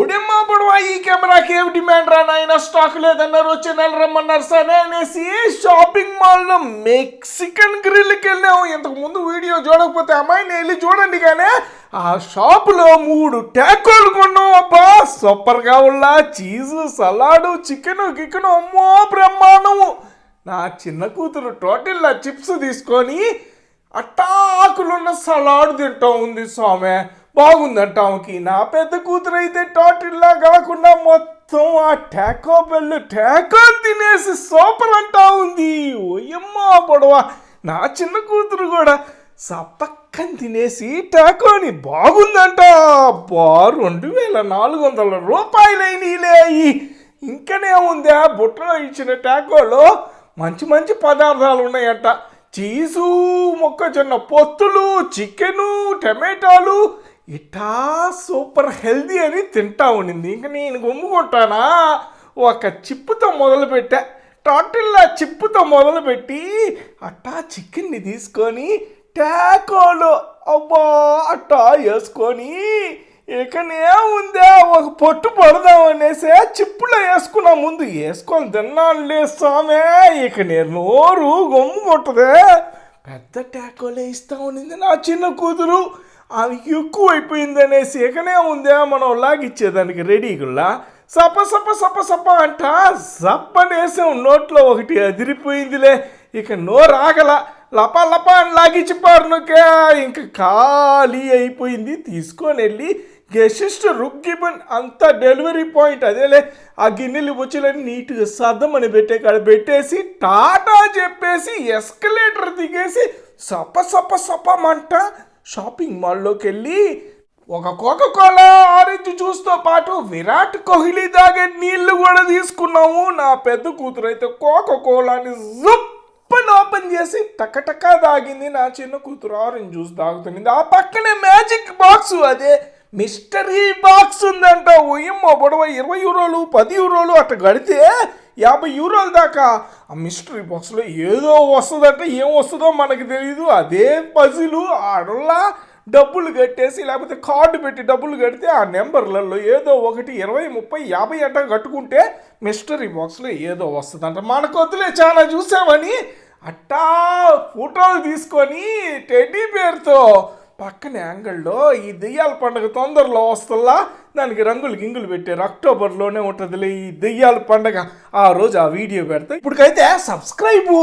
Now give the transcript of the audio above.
ఉడెమ్మా పొడవా ఈ కెమెరాకి ఏమి డిమాండ్ రా నాయన? స్టాక్ లేదన్నారు వచ్చే నెల రమ్మన్నారు సరే. అనేసి షాపింగ్ మాల్లో మెక్సికన్ గ్రిల్కి వెళ్ళాము. ఇంతకు ముందు వీడియో చూడకపోతే అమ్మాయిని వెళ్ళి చూడండి కానీ ఆ షాపులో మూడు ట్యాకోలు కొన్నాం అబ్బా. సూపర్గా ఉల్ల చీజు సలాడు చికెన్ గికెన్ అమ్మో బ్రహ్మాండము. నా చిన్న కూతురు టోటల్లా చిప్స్ తీసుకొని అట్టాకులున్న సలాడ్ తింటా ఉంది స్వామి. బాగుందంట ఆమెకి. నా పెద్ద కూతురు అయితే టాటిల్లా కాకుండా మొత్తం ఆ టాకో బెల్ టాకో తినేసి సూపర్ అంటా ఉంది. ఓయమ్మ పొడవ. నా చిన్న కూతురు కూడా సపక్కని తినేసి టాకోని బాగుందంట. బా రెండు వేల నాలుగు వందల రూపాయలైనలే అయ్యి. ఇంకనే ఉంది? ఆ బుట్టలో ఇచ్చిన టాకోలో మంచి మంచి పదార్థాలు ఉన్నాయంట. చీజు మొక్కజొన్న పొత్తులు చికెను టమాటాలు ఇట్టా సూపర్ హెల్దీ అని తింటా ఉండింది. ఇంక నేను గుమ్ముకుంటానా? ఒక చిప్పుతో మొదలుపెట్టా. టోటల్లా చిప్పుతో మొదలుపెట్టి అట్టా చికెన్ని తీసుకొని టాకోలో అబ్బా అట్టా వేసుకొని ఇకనే ఉందే ఒక పొట్టు పడదాం అనేసి చిప్పులో వేసుకున్నా ముందు వేసుకొని తిన్నాను స్వామే. ఇక నేను నోరు గమ్ము కొట్టదే పెద్ద టాకోలే ఇస్తా ఉండింది నా చిన్న కూతురు. ఆమెకి ఎక్కువ అయిపోయింది ఇకనే ఉందే మనం లాగిచ్చేదానికి రెడీగుల్లా? సప సప సప సప అంట. సప్పనేసం నోట్లో ఒకటి అదిరిపోయిందిలే. ఇక నోరు ఆగల లప లప అని లాగిచ్చి పారునుకే ఇంక ఖాళీ అయిపోయింది. తీసుకొని వెళ్ళి గెసిస్ట్ రుగ్గిబన్ అంత డెలివరీ పాయింట్ అదేలే. ఆ గిన్నెలు బుచ్చులని నీట్గా సద్దమని పెట్టే కాడ పెట్టేసి టాటా చెప్పేసి ఎస్కలేటర్ దిగేసి సప సప సపమంట షాపింగ్ మాల్లోకి వెళ్ళి ఒక కోక కోలా ఆరెంజ్ జ్యూస్తో పాటు విరాట్ కోహ్లీ తాగే నీళ్ళు కూడా తీసుకున్నాము నా పెద్ద కూతురు అయితే కోక కోలాని జుప్పని ఓపెన్ చేసి టకటకా తాగింది. నా చిన్న కూతురు ఆరెంజ్ జ్యూస్ తాగుతుంది. ఆ పక్కనే మ్యాజిక్ బాక్స్ అదే. మిస్టరీ బాక్స్ ఉందంట. ఓయమ్మ పొడవ ఇరవై యూరోలు పది యూరోలు అట్ట గడితే యాభై యూరోల దాకా. ఆ మిస్టరీ బాక్స్లో ఏదో వస్తుందంటే ఏం వస్తుందో మనకు తెలియదు అదే పజిలు ఆడల్లా డబ్బులు కట్టేసి లేకపోతే కార్డు పెట్టి డబ్బులు కడితే ఆ నెంబర్లలో ఏదో ఒకటి ఇరవై ముప్పై యాభై అంట కట్టుకుంటే మిస్టరీ బాక్స్లో ఏదో వస్తుందంట. మనకు వద్దులే చాలా చూసామని అట్టా ఫోటోలు తీసుకొని టెడ్డీ పేరుతో పక్కన యాంగిల్లో ఈ దెయ్యాల పండుగ తొందరలో వస్తుందా? దానికి రంగులు గింగులు పెట్టారు అక్టోబర్లోనే ఉంటుందిలే ఈ దెయ్యాల పండుగ. ఆ రోజు ఆ వీడియో పెడతా. ఇప్పటికైతే సబ్స్క్రైబు!